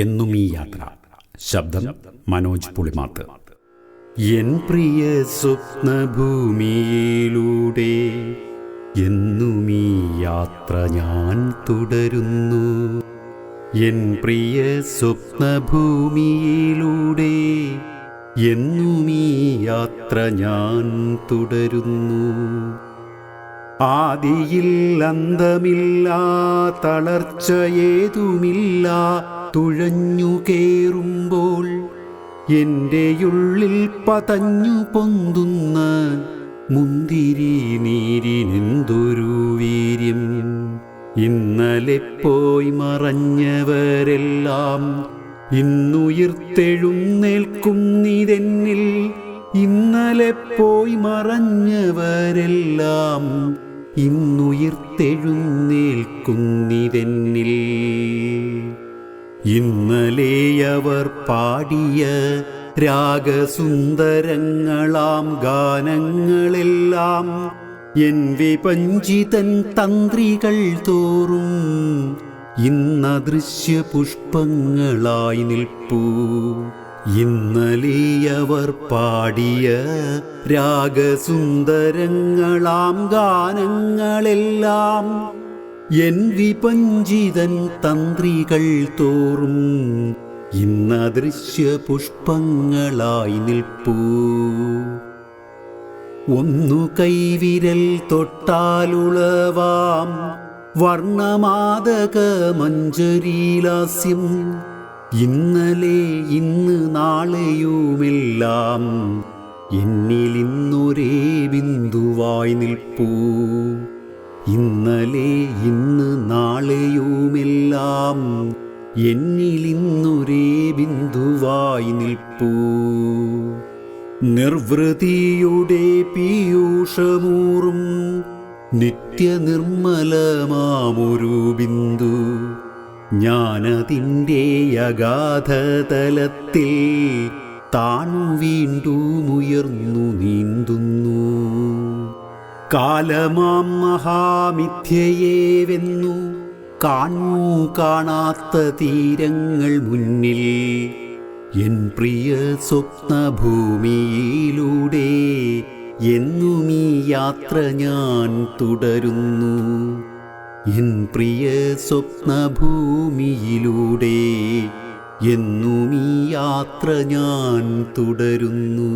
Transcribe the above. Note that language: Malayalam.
എന്നും ഈ യാത്ര. ശബ്ദം മനോജ് പുളിമാത്ത്. എൻ പ്രിയ സ്വപ്നഭൂമിയിലൂടെ എന്നും ഈ യാത്ര ഞാൻ തുടരുന്നു. എൻ പ്രിയ സ്വപ്നഭൂമിയിലൂടെ എന്നും ഈ യാത്ര ഞാൻ തുടരുന്നു. ആദിയിൽ അന്തമില്ല തളർച്ച ഏതുമില്ല തുഴഞ്ഞു കേറുമ്പോൾ എന്റെയുള്ളിൽ പതഞ്ഞു പൊന്തുന്ന മുന്തിരി നീരിനെന്തൊരു വീര്യം. ഇന്നലെ പോയി മറഞ്ഞവരെല്ലാം ഇന്നുയിർത്തെഴുന്നേൽക്കുന്നിതെന്നിൽ ഇന്നലെ പോയി മറഞ്ഞവരെല്ലാം ഇന്നുയിർത്തെഴുന്നേൽക്കുന്നിതെന്നിൽ ഇന്നലെ അവർ പാടിയ രാഗസുന്ദരങ്ങളാം ഗാനങ്ങളെല്ലാം എൻ വിപഞ്ചിതൻ തന്ത്രികൾ തോറും ഇന്ന ദൃശ്യപുഷ്പങ്ങളായി നിൽപ്പൂ. ഇന്നലെ അവർ പാടിയ രാഗസുന്ദരങ്ങളാം ഗാനങ്ങളെല്ലാം എൻ വിപഞ്ചിതൻ തന്ത്രികൾ തോറും ഇന്നദൃശ്യ പുഷ്പങ്ങളായി നിൽപ്പൂ. ഒന്നു കൈവിരൽ തൊട്ടാലുളവാം വർണമാതക മഞ്ജരീലാസ്യം ഇന്നലെ ഇന്ന് നാളെയുമെല്ലാം എന്നിൽ ഇന്നൊരേ ബിന്ദുവായി നിൽപ്പൂ. ഇന്നലെ ഇന്ന് നാളെയുമെല്ലാം എന്നിൽ ഇന്നൊരേ ബിന്ദുവായി നിൽപ്പൂ. നിർവൃതിയുടെ പീയൂഷമൂറും നിത്യനിർമ്മലമാമൊരു ബിന്ദു. ഞാനതിന്റെ അഗാധതലത്തിൽ താൻ വീണ്ടും ഉയർന്നു നീന്തുന്നു. കാലമാം മഹാമിഥ്യയെ വെന്നു കാണൂ കാണാത്ത തീരങ്ങൾ മുന്നിൽ എൻ പ്രിയ സ്വപ്നഭൂമിയിലൂടെ എന്നും ഈ യാത്ര ഞാൻ തുടരുന്നു. എൻ പ്രിയ സ്വപ്നഭൂമിയിലൂടെ എന്നും ഈ യാത്ര ഞാൻ തുടരുന്നു.